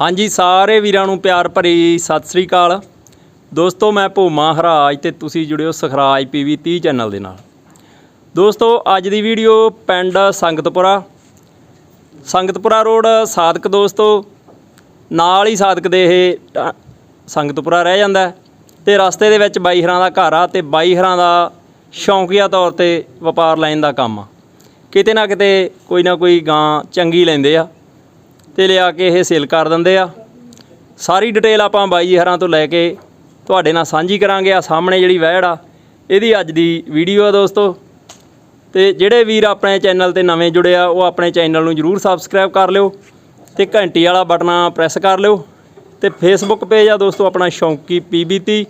ਹਾਂਜੀ, ਸਾਰੇ ਵੀਰਾਂ ਨੂੰ ਪਿਆਰ ਭਰੀ ਸਤਿ ਸ੍ਰੀ ਅਕਾਲ। ਦੋਸਤੋ, ਮੈਂ ਭੂਮਾ ਹਰਾਜ ਤੇ ਤੁਸੀਂ ਜੁੜਿਓ ਸਖਰਾਜ ਪੀਵੀ 30 ਚੈਨਲ ਦੇ ਨਾਲ। ਦੋਸਤੋ, ਅੱਜ ਦੀ ਵੀਡੀਓ ਪਿੰਡ ਸੰਗਤਪੁਰਾ। ਸੰਗਤਪੁਰਾ ਰੋਡ, ਸਾਦਕ ਦੋਸਤੋ, ਨਾਲ ਹੀ ਸਾਦਕ ਦੇ ਇਹ ਟ- ਸੰਗਤਪੁਰਾ ਰਹਿ ਜਾਂਦਾ ਹੈ। ਤੇ ਰਸਤੇ ਦੇ ਵਿੱਚ ਬਾਈ ਹਰਾਂ ਦਾ ਘਰ ਆ ਤੇ ਬਾਈ ਹਰਾਂ ਦਾ ਸ਼ੌਂਕੀਆ ਤੌਰ ਤੇ ਵਪਾਰ ਲਾਈਨ ਦਾ ਕੰਮ ਆ। ਕਿਤੇ ਨਾ ਕਿਤੇ ਕੋਈ ਨਾ ਕੋਈ ਗਾਂ ਚੰਗੀ ਲੈਂਦੇ ਆ। ਤੇ ਲਿਆ ਕੇ ਇਹ ਸੇਲ ਕਰ ਦਿੰਦੇ ਆ। ਸਾਰੀ ਡਿਟੇਲ ਆਪਾਂ ਬਾਈ ਜੀ ਹਰਾਂ ਤੋਂ ਲੈ ਕੇ ਤੁਹਾਡੇ ਨਾਲ ਸਾਂਝੀ ਕਰਾਂਗੇ। ਆ ਸਾਹਮਣੇ ਜਿਹੜੀ ਵਹਿੜ ਆ, ਇਹਦੀ ਅੱਜ ਦੀ ਵੀਡੀਓ ਆ ਦੋਸਤੋ। ਤੇ ਜਿਹੜੇ ਵੀਰ ਆਪਣੇ ਚੈਨਲ ਤੇ ਨਵੇਂ ਜੁੜੇ ਆ, ਉਹ ਆਪਣੇ ਚੈਨਲ ਨੂੰ ਜਰੂਰ ਸਬਸਕ੍ਰਾਈਬ ਕਰ ਲਿਓ ਤੇ ਘੰਟੀ ਵਾਲਾ ਬਟਨਾ ਪ੍ਰੈਸ ਕਰ ਲਿਓ। ਤੇ ਫੇਸਬੁੱਕ ਪੇਜ ਆ ਦੋਸਤੋ, ਆਪਣਾ ਸ਼ੌਂਕੀ ਪੀਬੀਤੀ।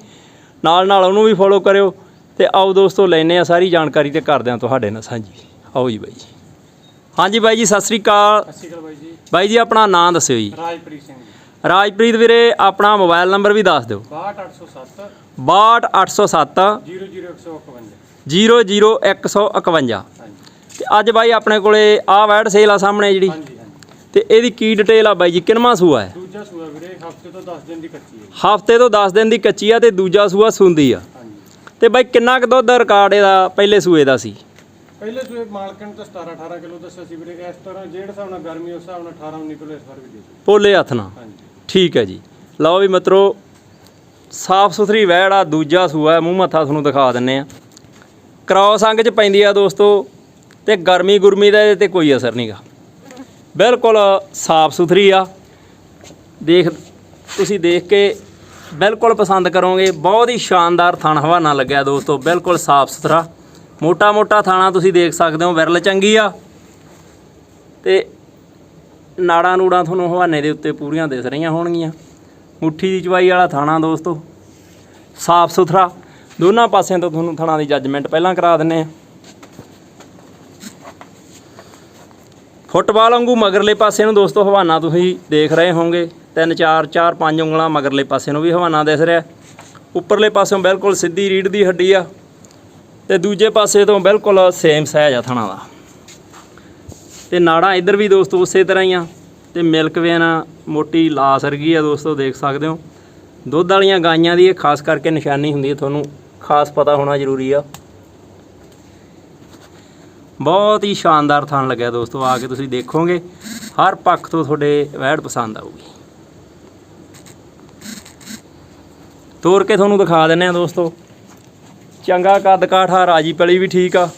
ਨਾਲ ਨਾਲ ਉਹਨੂੰ ਵੀ ਫੋਲੋ ਕਰਿਓ। ਤੇ ਆਓ ਦੋਸਤੋ ਲੈਨੇ ਆ ਸਾਰੀ ਜਾਣਕਾਰੀ ਤੇ ਕਰਦੇ ਆ ਤੁਹਾਡੇ ਨਾਲ ਸਾਂਝੀ। ਆਓ ਜੀ ਬਾਈ। ਜੀ ਹਾਂਜੀ ਬਾਈ ਜੀ ਸਤਿ ਸ੍ਰੀ ਅਕਾਲ। ਸਤਿ ਸ਼੍ਰੀ ਅਕਾਲ ਬਾਈ ਜੀ। ਬਾਈ ਜੀ ਆਪਣਾ ਨਾਮ ਦੱਸਿਓ ਜੀ। ਰਾਜਪ੍ਰੀਤ ਸਿੰਘ ਰਾਜਪ੍ਰੀਤ ਵੀਰੇ ਆਪਣਾ ਮੋਬਾਈਲ ਨੰਬਰ ਵੀ ਦੱਸ ਦਿਓ। 62807 62807 00151 00151 ਹਾਂਜੀ। ਤੇ ਅੱਜ ਬਾਈ ਆਪਣੇ ਕੋਲੇ ਆਹ ਵੈਡ ਸੇਲ ਆ ਸਾਹਮਣੇ ਜਿਹੜੀ। ਤੇ ਇਹਦੀ ਕੀ ਡਿਟੇਲ ਆ ਬਾਈ ਜੀ? ਕਿੰਨਵਾਂ ਸੂਆ ਹੈ? ਦੂਜਾ ਸੂਆ ਵੀਰੇ ਹਫ਼ਤੇ ਤੋਂ 10 ਦਿਨ ਦੀ ਕੱਚੀ ਹੈ। ਹਫ਼ਤੇ ਤੋਂ 10 ਦਿਨ ਦੀ ਕੱਚੀ ਆ ਤੇ ਦੂਜਾ ਸੂਆ ਸੁੰਦੀ ਆ। ਤੇ ਬਾਈ ਕਿੰਨਾ ਕੁ ਦੁੱਧ ਰਿਕਾਰਡ ਇਹਦਾ ਪਹਿਲੇ ਸੂਏ ਦਾ ਸੀ? ਪਹਿਲੇ ਸੂਏ ਮਾਲਕਣ ਤਾਂ 17 18 ਕਿਲੋ ਦੱਸਿਆ ਸੀ ਵੀਰੇ ਇਸ ਤਰ੍ਹਾਂ ਜਿਹੜੇ ਹਿਸਾਬ ਨਾਲ ਗਰਮੀ ਉਸ ਹਿਸਾਬ ਨਾਲ 18 19 ਕਿਲੋ ਇਸ ਵਾਰ ਵੀ ਦੇ ਦਿੱਤੀ ਪੋਲੇ ਹੱਥ ਨਾਲ। ਹਾਂਜੀ। ਠੀਕ ਹੈ ਜੀ। ਲਓ ਵੀ ਮਿੱਤਰੋ ਸਾਫ਼ ਸੁਥਰੀ ਵੈੜ ਆ ਦੂਜਾ ਸੂਆ ਹੈ, ਮੂੰਹ ਮੱਥਾ ਤੁਹਾਨੂੰ ਦਿਖਾ ਦਿੰਨੇ ਆ। ਕ੍ਰਾਸ ਅੰਗ ਚ ਪੈਂਦੀ ਆ ਦੋਸਤੋ ਤੇ ਗਰਮੀ ਗੁਰਮੀ ਦਾ ਇਹਦੇ ਤੇ ਕੋਈ ਅਸਰ ਨਹੀਂਗਾ ਬਿਲਕੁਲ ਸਾਫ਼ ਸੁਥਰੀ ਆ। ਦੇਖ ਤੁਸੀਂ ਦੇਖ ਕੇ ਬਿਲਕੁਲ ਪਸੰਦ ਕਰੋਗੇ ਬਹੁਤ ਹੀ ਸ਼ਾਨਦਾਰ ਥਣ ਹਵਾਨਾ ਲੱਗਿਆ ਦੋਸਤੋ ਬਿਲਕੁਲ ਸਾਫ਼ ਸੁਥਰਾ। ਮੋਟਾ ਮੋਟਾ ਥਾਣਾ ਤੁਸੀਂ ਦੇਖ ਸਕਦੇ ਹੋ, ਵਿਰਲ ਚੰਗੀ ਆ। ਤੇ ਨਾੜਾਂ ਨੂੜਾਂ ਤੁਹਾਨੂੰ ਹਵਾਨੇ ਦੇ ਉੱਤੇ ਪੂਰੀਆਂ ਦਿਸ ਰਹੀਆਂ ਹੋਣਗੀਆਂ। ਮੁੱਠੀ ਦੀ ਚਵਾਈ ਵਾਲਾ ਥਾਣਾ ਦੋਸਤੋ, ਸਾਫ਼ ਸੁਥਰਾ। ਦੋਨਾਂ ਪਾਸਿਆਂ ਤੋਂ ਤੁਹਾਨੂੰ ਥਾਣਾ ਦੀ ਜੱਜਮੈਂਟ ਪਹਿਲਾਂ ਕਰਾ ਦਿੰਨੇ ਆ। ਫੁੱਟਬਾਲ ਵਾਂਗੂ ਮਗਰਲੇ ਪਾਸੇ ਨੂੰ ਦੋਸਤੋ ਹਵਾਨਾ ਤੁਸੀਂ ਦੇਖ ਰਹੇ ਹੋਵੋਗੇ। ਤਿੰਨ, ਚਾਰ ਚਾਰ, ਪੰਜ ਉਂਗਲਾਂ ਮਗਰਲੇ ਪਾਸੇ ਨੂੰ ਵੀ ਹਵਾਨਾ ਦਿਸ ਰਿਹਾ। ਉੱਪਰਲੇ ਪਾਸਿਓਂ ਬਿਲਕੁਲ ਸਿੱਧੀ ਰੀੜ ਦੀ ਹੱਡੀ ਆ। ਤੇ ਦੂਜੇ ਪਾਸੇ ਤੋਂ ਬਿਲਕੁਲ ਸੇਮ ਸਾਈਜ਼ ਆ ਥਣਾ ਦਾ। ਤੇ ਨਾੜਾਂ ਇੱਧਰ ਵੀ ਦੋਸਤੋ ਉਸੇ ਤਰ੍ਹਾਂ ਹੀ ਆ। ਤੇ ਮਿਲਕ ਵੇਨ ਮੋਟੀ ਲਾਸ ਵਰਗੀ ਆ ਦੋਸਤੋ, ਦੇਖ ਸਕਦੇ ਹੋ। ਦੁੱਧ ਵਾਲੀਆਂ ਗਾਈਆਂ ਦੀ ਇਹ ਖਾਸ ਕਰਕੇ ਨਿਸ਼ਾਨੀ ਹੁੰਦੀ ਹੈ ਤੁਹਾਨੂੰ ਖਾਸ ਪਤਾ ਹੋਣਾ ਜ਼ਰੂਰੀ ਆ। ਬਹੁਤ ਹੀ ਸ਼ਾਨਦਾਰ ਥਣ ਲੱਗਿਆ ਦੋਸਤੋ, ਆ ਕੇ ਤੁਸੀਂ ਦੇਖੋਗੇ, ਹਰ ਪੱਖ ਤੋਂ ਤੁਹਾਡੇ ਵਹਿੜ ਪਸੰਦ ਆਊਗੀ। ਤੋਰ ਕੇ ਤੁਹਾਨੂੰ ਦਿਖਾ ਦਿੰਨੇ ਆ ਦੋਸਤੋ। ਚੰਗਾ ਕੱਦ ਕਾਠਾ ਰਾਜੀ ਪਲੀ ਵੀ ਠੀਕ ਆ।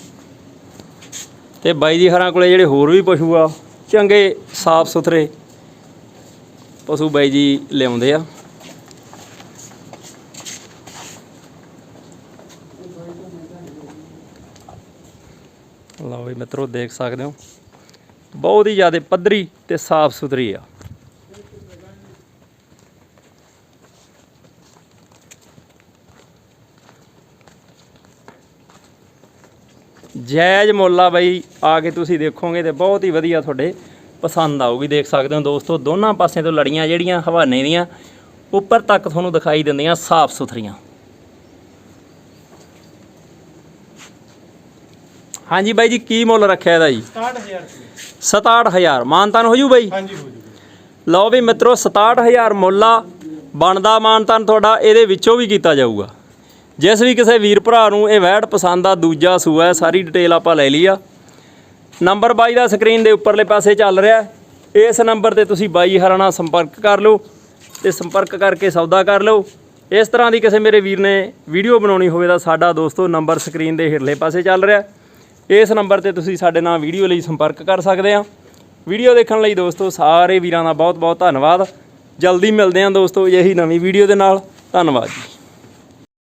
ਤੇ ਬਾਈ ਜੀ ਹਰਾਂ ਕੋਲੇ ਜਿਹੜੇ ਹੋਰ ਵੀ ਪਸ਼ੂ ਆ, ਚੰਗੇ ਸਾਫ਼ ਸੁਥਰੇ ਪਸ਼ੂ ਬਾਈ ਜੀ ਲਿਆਉਂਦੇ ਆ। ਲਓ ਵੀ ਮਿੱਤਰੋ, ਦੇਖ ਸਕਦੇ ਹੋ। ਬਹੁਤ ਹੀ ਜ਼ਿਆਦਾ ਪੱਧਰੀ ਤੇ ਸਾਫ਼ ਸੁਥਰੀ ਆ। ਜਾਇਜ਼ ਮੁੱਲ ਆ ਬਾਈ ਆ ਕੇ ਤੁਸੀਂ ਦੇਖੋਗੇ ਤੇ ਬਹੁਤ ਹੀ ਵਧੀਆ ਤੁਹਾਡੇ ਪਸੰਦ ਆਊਗੀ ਦੇਖ ਸਕਦੇ ਹੋ ਦੋਸਤੋ ਦੋਨਾਂ ਪਾਸਿਆਂ ਤੋਂ ਲੜੀਆਂ ਜਿਹੜੀਆਂ ਹਵਾਨੇ ਦੀਆਂ ਉੱਪਰ ਤੱਕ ਤੁਹਾਨੂੰ ਦਿਖਾਈ ਦਿੰਦੀਆਂ ਸਾਫ਼ ਸੁਥਰੀਆਂ। ਹਾਂਜੀ ਬਾਈ ਜੀ ਕੀ ਮੁੱਲ ਰੱਖਿਆ ਇਹਦਾ ਜੀ? 67000 ਰੁਪਏ। 67000 ਮਾਨਤਾਨ ਹੋ ਜੂ ਬਾਈ? ਹਾਂਜੀ ਹੋ ਜੂਗਾ ਲਓ ਵੀ ਮਿੱਤਰੋ 67000 ਮੁੱਲ ਆ ਬਣਦਾ ਮਾਨਤਾਨ ਤੁਹਾਡਾ ਇਹਦੇ ਵਿੱਚੋਂ ਵੀ ਕੀਤਾ ਜਾਊਗਾ। ਜਿਸ ਵੀ ਕਿਸੇ ਵੀਰ ਭਰਾ ਨੂੰ ਇਹ ਵੈੜ ਪਸੰਦ ਆ, ਦੂਜਾ ਸੂਆ ਹੈ, ਸਾਰੀ ਡਿਟੇਲ ਆਪਾਂ ਲੈ ਲਈ ਆ। ਨੰਬਰ ਬਾਈ ਦਾ ਸਕਰੀਨ ਦੇ ਉੱਪਰਲੇ ਪਾਸੇ ਚੱਲ ਰਿਹਾ ਇਸ ਨੰਬਰ ਤੇ ਤੁਸੀਂ ਬਾਈ ਹਰਾਂ ਨਾਲ ਸੰਪਰਕ ਕਰ ਲਓ ਤੇ ਸੰਪਰਕ ਕਰਕੇ ਸੌਦਾ ਕਰ ਲਓ। ਇਸ ਤਰ੍ਹਾਂ ਦੀ ਕਿਸੇ ਮੇਰੇ ਵੀਰ ਨੇ ਵੀਡੀਓ ਬਣਾਉਣੀ ਹੋਵੇ ਤਾਂ ਸਾਡਾ ਦੋਸਤੋ ਨੰਬਰ ਸਕਰੀਨ ਦੇ ਹੇਠਲੇ ਪਾਸੇ ਚੱਲ ਰਿਹਾ ਇਸ ਨੰਬਰ ਤੇ ਤੁਸੀਂ ਸਾਡੇ ਨਾਲ ਵੀਡੀਓ ਲਈ ਸੰਪਰਕ ਕਰ ਸਕਦੇ ਆ। ਵੀਡੀਓ ਦੇਖਣ ਲਈ ਦੋਸਤੋ ਸਾਰੇ ਵੀਰਾਂ ਦਾ ਬਹੁਤ ਬਹੁਤ ਧੰਨਵਾਦ। ਜਲਦੀ ਮਿਲਦੇ ਹਾਂ ਦੋਸਤੋ, ਇਹੀ ਨਵੀਂ ਵੀਡੀਓ ਦੇ ਨਾਲ। ਧੰਨਵਾਦ ਜੀ।